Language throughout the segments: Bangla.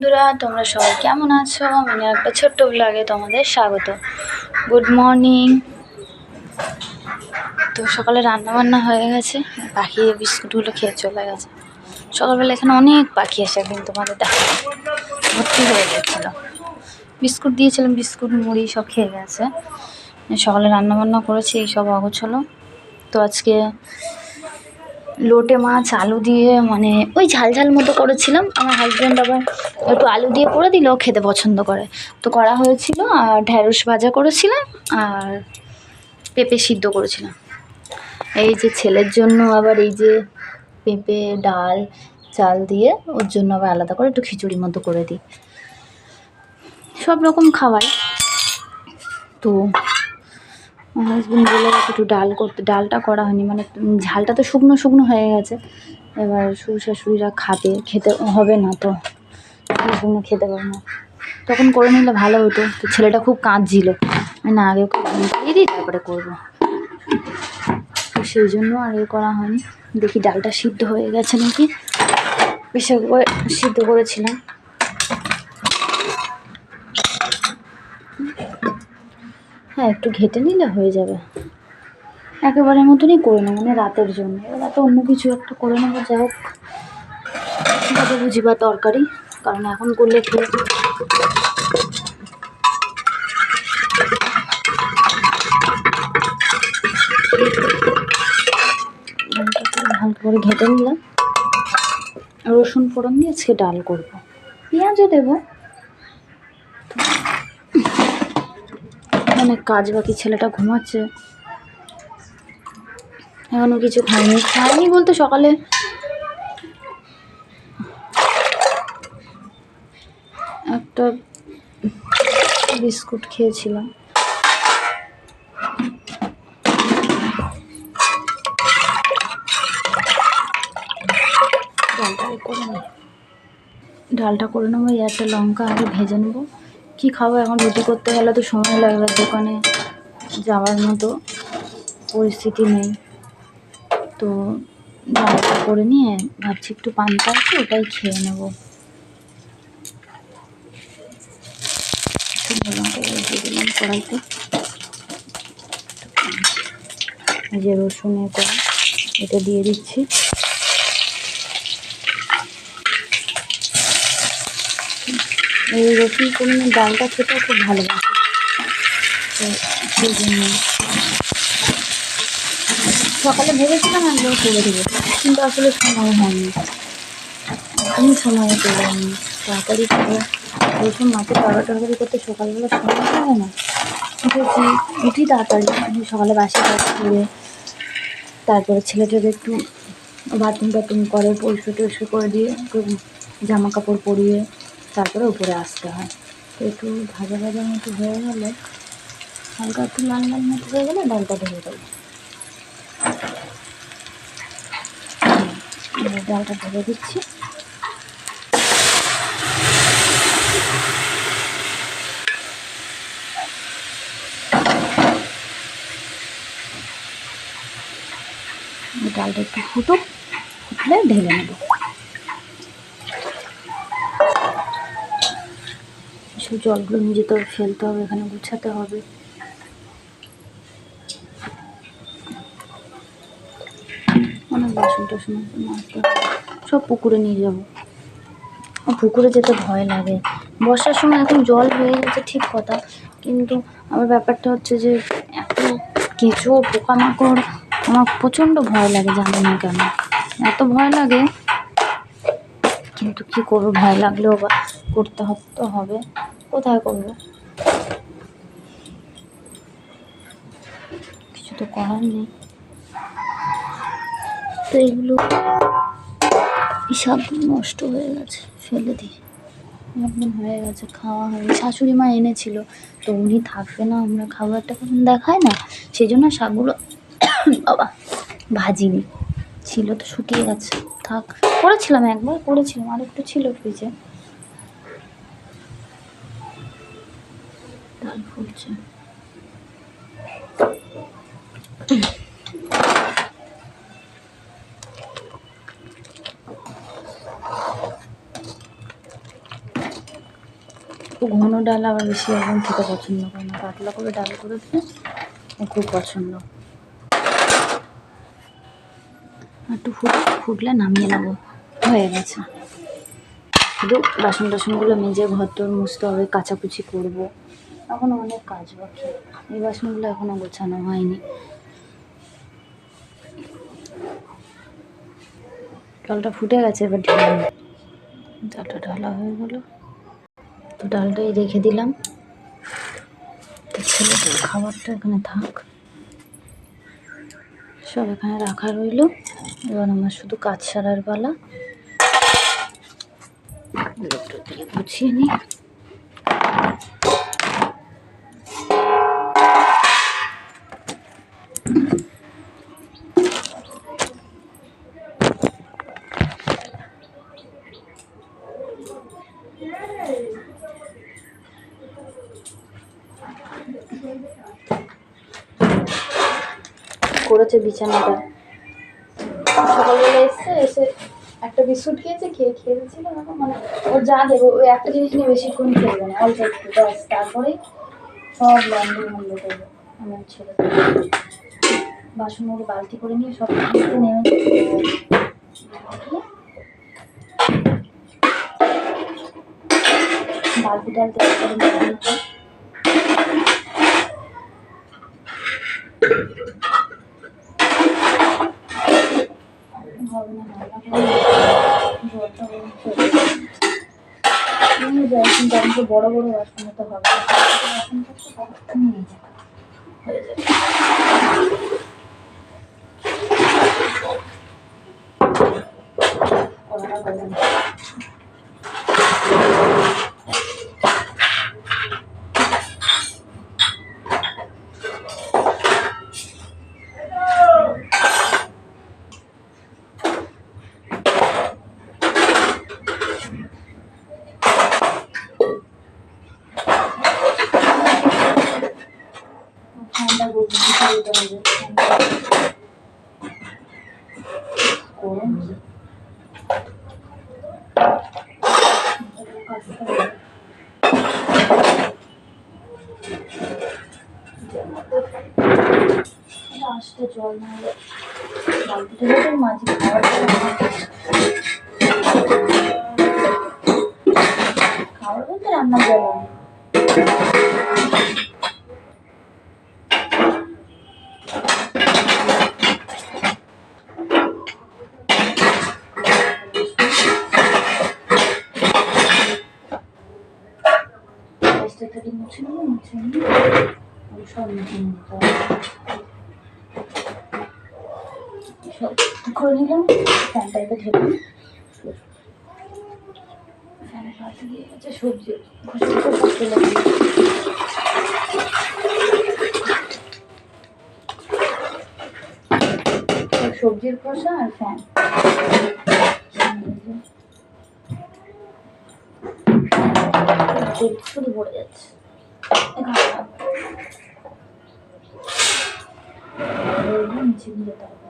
বন্ধুরা, তোমরা সবাই কেমন আছো? মানে একটা ছোট্ট ব্লগে তোমাদের স্বাগত। গুড মর্নিং তো সকালে রান্না বান্না হয়ে গেছে পাখি বিস্কুটগুলো খেয়ে চলে গেছে। সকালবেলা এখানে অনেক পাখি আসে একদিন তোমাদের দেখা ভর্তি হয়ে গেছিল। বিস্কুট দিয়েছিলাম, বিস্কুট, মুড়ি সব খেয়ে গেছে। সকালে রান্না বান্না করেছি, এই সব অগোছলো। তো আজকে লোটে মাছ, আলু দিয়ে মানে ওই ঝাল ঝাল মতো করেছিলাম। আমার হাজব্যান্ড আবার একটু আলু দিয়ে করে দিল খেতে পছন্দ করে। তো করা হয়েছিল, আর ঢ্যাঁড়স ভাজা করেছিলাম, আর পেঁপে সিদ্ধ করেছিলাম। এই যে ছেলের জন্য আবার এই যে পেঁপে, ডাল, চাল দিয়ে ওর জন্য আবার আলাদা করে একটু খিচুড়ি মতো করে দিই। সব রকম খাওয়াই। তো আমার হাজবেন্ড বলে গেছে একটু ডাল করতে ডালটা করা হয়নি মানে ঝালটা তো শুকনো শুকনো হয়ে গেছে। এবার শ্বশুর শাশুড়িরা খাবে, খেতে হবে না তো। শুকনো খেতে পারবে না। তখন করে নিলে ভালো হতো। তো ছেলেটা খুব কাঁদছিল। না, আগে পাড়িয়ে দিই, তারপরে করব। তো সেই জন্য আর এ করা হয়নি। দেখি ডালটা সিদ্ধ হয়ে গেছে নাকি। প্রেশার করে সিদ্ধ করেছিলাম। হ্যাঁ একটু ঘেটে নিলে হয়ে যাবে। একেবারে মতনই করে নেব মানে রাতের জন্য। এবার তো অন্য কিছু একটা করে নেব যা হোক। ভাজা ভুজি বা তরকারি, কারণ এখন করলে ডালটাকে হালকা করে ঘেটে নিলাম। রসুন ফোড়ন দিয়ে আজকে ডাল করব। পেঁয়াজও দেবো। অনেক কাজ বাকি, ছেলেটা ঘুমাচ্ছে। এখনও কিছু খাইনি খাইনি বলতে সকালে। একটা বিস্কুট খেয়েছিলাম। ডালটা করে নেব ডালটা করে নেব একটা লঙ্কা আগে ভেজে নেব। কী খাব? এখন রুটি করতে গেলে তো সময় লাগবে দোকানে যাওয়ার মতো। পরিস্থিতি নেই। তো ডালটা করে নিয়ে ভাবছি একটু পান্তা আছে, ওটাই খেয়ে নেব। দিলাম যে রসুনের কড়া, এটা দিয়ে দিচ্ছি। এই রসুন কুমড়োর ডালটা খেতে খুব ভালোবাসি। তো সেই জন্য। সকালে ভেবেছিলাম একবার করে দেবো, কিন্তু আসলে সময় হয়নি। আমি সময় পেলাম তাড়াতাড়ি করে রসুন মাছের তরকারি তরকারি করতে সকালবেলা সময় হয় না। উঠেছি, উঠি তাড়াতাড়ি। সকালে বাসি কাজ করে তারপরে ছেলেটাকে একটু বাথরুম টাথরুম করে পরিষ্কার টরিষ্কার করে দিয়ে, একটু জামা কাপড় পরিয়ে তারপরে উপরে আসতে হয়। তো একটু ভাজা ভাজার মতো হয়ে গেলে, হালকা একটু লাল লাল মতো হয়ে গেলে ডালটা ঢেলে দেবো। ডালটা ঢেলে দিচ্ছি। ডালটা একটু ফুটুক, ফুটলে ঢেলে নেব। সব জলগুলো নিজে তো ফেলতে হবে, এখানে গুছাতে হবে। অনেক বাসন টাসন হবে। সব পুকুরে নিয়ে যাব। পুকুরে যেতে ভয় লাগে। বর্ষার সময় এখন জল হয়ে গেছে, ঠিক কথা। কিন্তু আমার ব্যাপারটা হচ্ছে যে, এত কেঁচো পোকামাকড়, আমার প্রচণ্ড ভয় লাগে, জানি না কেন। এত ভয় লাগে, কিন্তু কি করব? ভয় লাগলেও বা করতে হবে তো হবে। কোথায় করব? কিছু তো করার নেই। তো এগুলো সব নষ্ট হয়ে গেছে ফেলে দিই একদম হয়ে গেছে খাওয়া হয়নি। শাশুড়ি মা এনেছিল তো উনি থাকবে না আমরা খাবারটা কখন দেখায় না। সেই জন্য শাকগুলো বাবা ভাজিনি। ছিল তো শুকিয়ে গেছে। থাক করেছিলাম একবার করেছিলাম আর একটু ছিল ফ্রিজে ঘন ডাল আবার বেশি এখন খেতে পছন্দ করে না। পাতলা করে ডাল করে দিলে খুব পছন্দ। একটু ফুট, ফুটলে নামিয়ে নেব। হয়ে গেছে। শুধু বাসন টাসনগুলো মেজে ঘর তোর মুছতে হবে, কাচাকুচি করব। এখনও অনেক কাজ বাকি। এই বাসনগুলো এখনও গোছানো হয়নি। জলটা ফুটে গেছে, এবার ঢেলে। ডালটা ঢালা হয়ে গেল। তো ডালটাই রেখে দিলাম। তো ছেলেটার খাবারটা এখানে থাক। সব এখানে রাখা রইল। এবার আমার শুধু কাজ সারার পালা। দিয়ে গুছিয়ে নিই। করেছে বিছানাটা। সকালবেলা এসছে, এসে একটা বিস্কুট খেয়েছে, খেয়ে খেয়ে দিচ্ছিল মানে ওর যা দেবো ওই একটা জিনিস নিয়ে বেশিক্ষণ খেলবে না, অল্প একটু, ব্যাস তারপরেই সব লন্ড্রি বন্ধ করবে আমার ছেলে। বাসনগুলো বালতি করে নিয়ে সব কিছু নেমে বালতি টালতি করে নিয়ে হবে না রান্না করে জলটা গরম করে নিয়ে যায় কিন্তু আমাকে বড় বড় বাসন হতে কড়াটা গরম। ঠান্ডা গরম দিতে দিতে হবে ঠান্ডা গরম কাজটা হবে। এটা আসতে জল না হলে বালতিটা মাঝে খাওয়ার খাওয়ার বলতে। গ্যাসটা থেকে মুছে নিয়ে মুছে নিয়ে সব মুছে নিতে হবে সব করে নিলাম, ফ্যানটা এবার গেছে সবজি ফেলে সবজির খোসা আর ফ্যান। শুধু পড়ে যাচ্ছে। নিচে দিয়ে যেতে হবে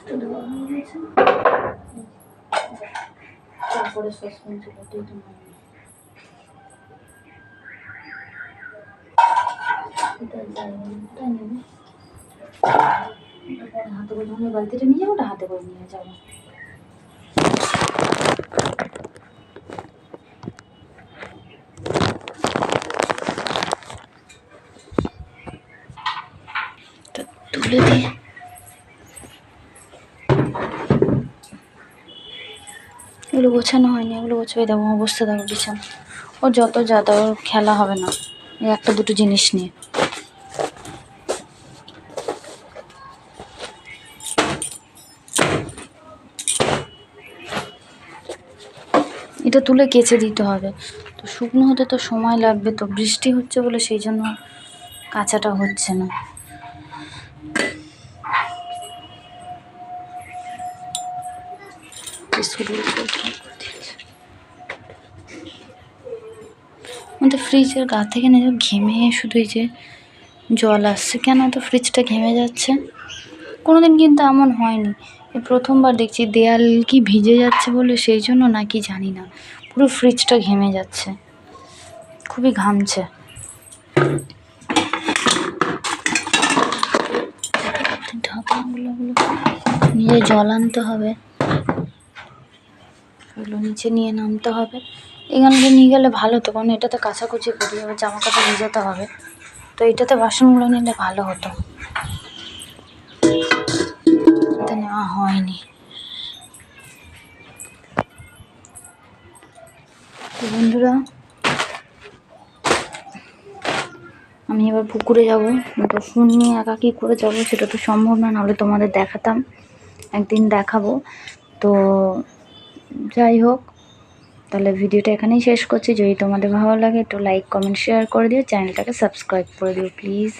একটু দেওয়া হয়ে গেছে। তারপরে সসপ্যান নেবে। হাতে করে ওই বালতিটা নিয়ে যাব, ওটা হাতে করে নিয়ে যাব। তুলে দিয়ে এগুলো গোছানো হয়নি এগুলো গোছাই দেবো অবস্থা দেখো, বিছানা। ও যত যা ওর খেলা হবে না একটা দুটো জিনিস নিয়ে। এটা তুলে কেচে দিতে হবে। তো শুকনো হতে তো সময় লাগবে, তো বৃষ্টি হচ্ছে বলে সেই জন্য কাঁচাটা হচ্ছে না। বিস্কুটগুলো সব ঢাল করে দিয়েছে। আমাদের ফ্রিজের গা থেকে না ঘেমে শুধু এই যে জল আসছে। কেন তো ফ্রিজটা ঘেমে যাচ্ছে? কোনো দিন কিন্তু এমন হয়নি। প্রথমবার দেখছি দেয়াল কি ভিজে যাচ্ছে বলে, সেই জন্য নাকি জানি না। পুরো ফ্রিজটা ঘেমে যাচ্ছে। খুবই ঘামছে। ঢাকনাগুলো নিয়ে জল আনতে হবে। ওগুলো নিচে নিয়ে নামতে হবে। এখানটা নিয়ে গেলে ভালো হতো, কারণ এটাতে কাচাকুচি করি, এবার জামা কাপড় ভিজাতে হবে। তো এটাতে বাসনগুলো নিলে ভালো হতো। নেওয়া হয়নি। বন্ধুরা, আমি এবার পুকুরে যাব। তো ফোন নিয়ে একা কী করে যাব সেটা তো সম্ভব না, নাহলে তোমাদের দেখাতাম। একদিন দেখাবো। তো যাই হোক তাহলে ভিডিওটা এখানেই শেষ করছি। যদি তোমাদের ভালো লাগে একটু লাইক কমেন্ট শেয়ার করে দিও। চ্যানেলটাকে সাবস্ক্রাইব করে দিও প্লিজ